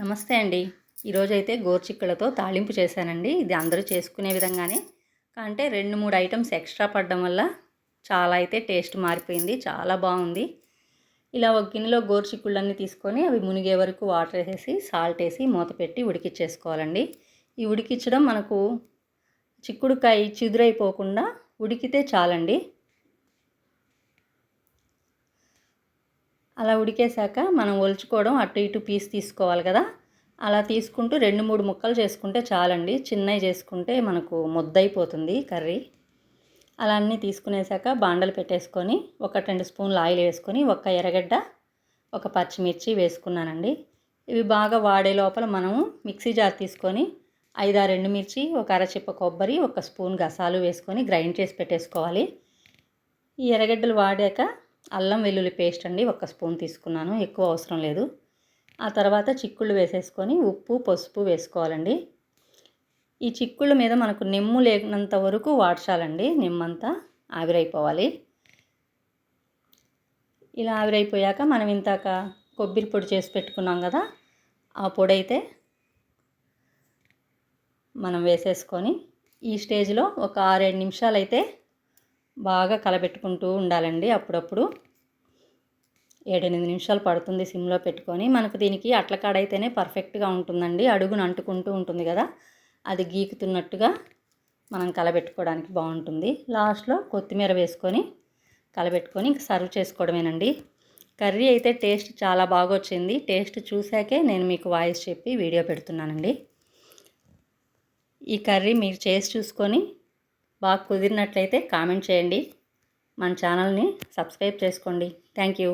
నమస్తే అండి. ఈరోజు అయితే గోర్చిక్కులతో తాళింపు చేశానండి. ఇది అందరూ చేసుకునే విధంగానే. అంటే రెండు మూడు ఐటమ్స్ ఎక్స్ట్రా పడడం వల్ల చాలా అయితే టేస్ట్ మారిపోయింది. చాలా బాగుంది. ఇలా ఒక గిన్నెలో గోర్చిక్కుళ్ళన్నీ తీసుకొని అవి మునిగే వరకు వాటర్ వేసేసి సాల్ట్ వేసి మూత పెట్టి ఉడికిచ్చేసుకోవాలండి. ఈ ఉడికించడం మనకు చిక్కుడుకాయ చిదురైపోకుండా ఉడికితే చాలండి. అలా ఉడికేశాక మనం ఒలుచుకోవడం అటు ఇటు పీస్ తీసుకోవాలి కదా. అలా తీసుకుంటూ రెండు మూడు ముక్కలు చేసుకుంటే చాలండి. చిన్నవి చేసుకుంటే మనకు ముద్దయిపోతుంది కర్రీ. అలా అన్నీ తీసుకునేసాక బాండలు పెట్టేసుకొని ఒక రెండు స్పూన్లు ఆయిల్ వేసుకొని ఒక ఎర్రగడ్డ ఒక పచ్చిమిర్చి వేసుకున్నానండి. ఇవి బాగా వాడే లోపల మనము మిక్సీ జార్ తీసుకొని ఐదారు ఎండుమిర్చి ఒక అరచిప్ప కొబ్బరి ఒక స్పూన్ గసాలు వేసుకొని గ్రైండ్ చేసి పెట్టేసుకోవాలి. ఈ ఎర్రగడ్డలు వాడాక అల్లం వెల్లుల్లి పేస్ట్ అండి ఒక స్పూన్ తీసుకున్నాను ఎక్కువ అవసరం లేదు. ఆ తర్వాత చిక్కుళ్ళు వేసేసుకొని ఉప్పు పసుపు వేసుకోవాలండి. ఈ చిక్కుళ్ళ మీద మనకు నిమ్ము లేనంత వరకు వాడ్చాలండి నిమ్మంతా ఆవిరైపోవాలి. ఇలా ఆవిరైపోయాక మనం ఇంతాక కొబ్బరి పొడి చేసి పెట్టుకున్నాం కదా ఆ పొడి అయితే మనం వేసేసుకొని ఈ స్టేజ్లో ఒక ఆరేడు నిమిషాలు అయితే బాగా కలబెట్టుకుంటూ ఉండాలండి అప్పుడప్పుడు. ఏడెనిమిది నిమిషాలు పడుతుంది సిమ్లో పెట్టుకొని. మనకు దీనికి అట్ల అయితేనే పర్ఫెక్ట్గా ఉంటుందండి. అడుగును అంటుకుంటూ ఉంటుంది కదా. అది గీకుతున్నట్టుగా మనం కలబెట్టుకోవడానికి బాగుంటుంది. లాస్ట్లో కొత్తిమీర వేసుకొని కలబెట్టుకొని సర్వ్ చేసుకోవడమేనండి. కర్రీ అయితే టేస్ట్ చాలా బాగా వచ్చింది టేస్ట్ చూశాకే నేను మీకు వాయిస్ చెప్పి వీడియో పెడుతున్నానండి. ఈ కర్రీ మీరు చేసి చూసుకొని బాగా కుదిరినట్లయితే కామెంట్ చేయండి. మన ఛానల్ని సబ్స్క్రైబ్ చేసుకోండి. Thank you.